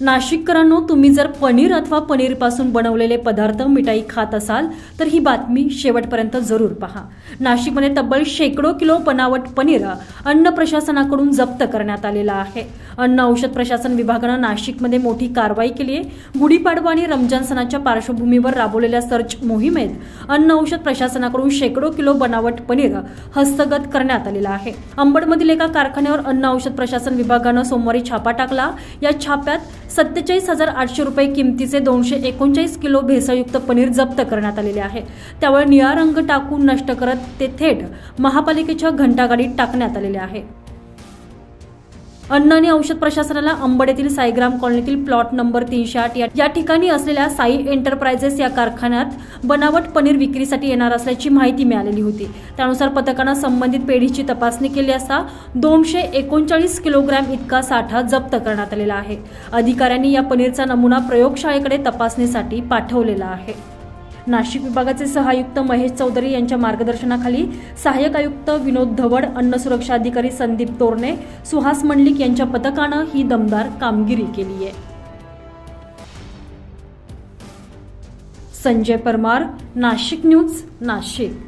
नाशिककरांनो तुम्ही जर पनीर अथवा पनीरपासून बनवलेले पदार्थ मिठाई खात असाल तर ही बातमी शेवटपर्यंत जरूर पहा. नाशिकमध्ये तब्बल शेकडो किलो बनावट पनीर अन्न प्रशासनाकडून जप्त करण्यात आलेला आहे. अन्न औषध प्रशासन विभागानं नाशिकमध्ये मोठी कारवाई केली आहे. गुढीपाडवा आणि रमजान सणाच्या पार्श्वभूमीवर राबवलेल्या सर्च मोहिमेत अन्न औषध प्रशासनाकडून शेकडो किलो बनावट पनीर हस्तगत करण्यात आलेला आहे. अंबडमधील एका कारखान्यावर अन्न औषध प्रशासन विभागानं सोमवारी छापा टाकला. या छाप्यात सत्तेचाळीस हजार आठशे रुपये किमतीचे दोनशे एकोणचाळीस किलो भेसळयुक्त पनीर जप्त करण्यात आलेले आहे. त्यामुळे निळा रंग टाकून नष्ट करत ते थेट महापालिकेच्या घंटागाडीत टाकण्यात आलेले आहे. अन्न आणि औषध प्रशासनाला अंबड येथील साईग्राम कॉलनीतील प्लॉट नंबर तीनशे आठ या- ठिकाणी असलेल्या साई एंटरप्राइजेस या कारखान्यात बनावट पनीर विक्रीसाठी येणार असल्याची माहिती मिळालेली होती. त्यानुसार पथकानं संबंधित पेढीची तपासणी केली असता दोनशे एकोणचाळीस किलोग्रॅम इतका साठा जप्त करण्यात आलेला आहे. अधिकाऱ्यांनी या पनीरचा नमुना प्रयोगशाळेकडे तपासणीसाठी पाठवलेला आहे. नाशिक विभागाचे सहायुक्त महेश चौधरी यांच्या मार्गदर्शनाखाली सहाय्यक आयुक्त विनोद धवड अन्न सुरक्षा अधिकारी संदीप तोरणे सुहास मंडलिक यांच्या पथकानं ही दमदार कामगिरी केली आहे. संजय परमार नाशिक न्यूज नाशिक.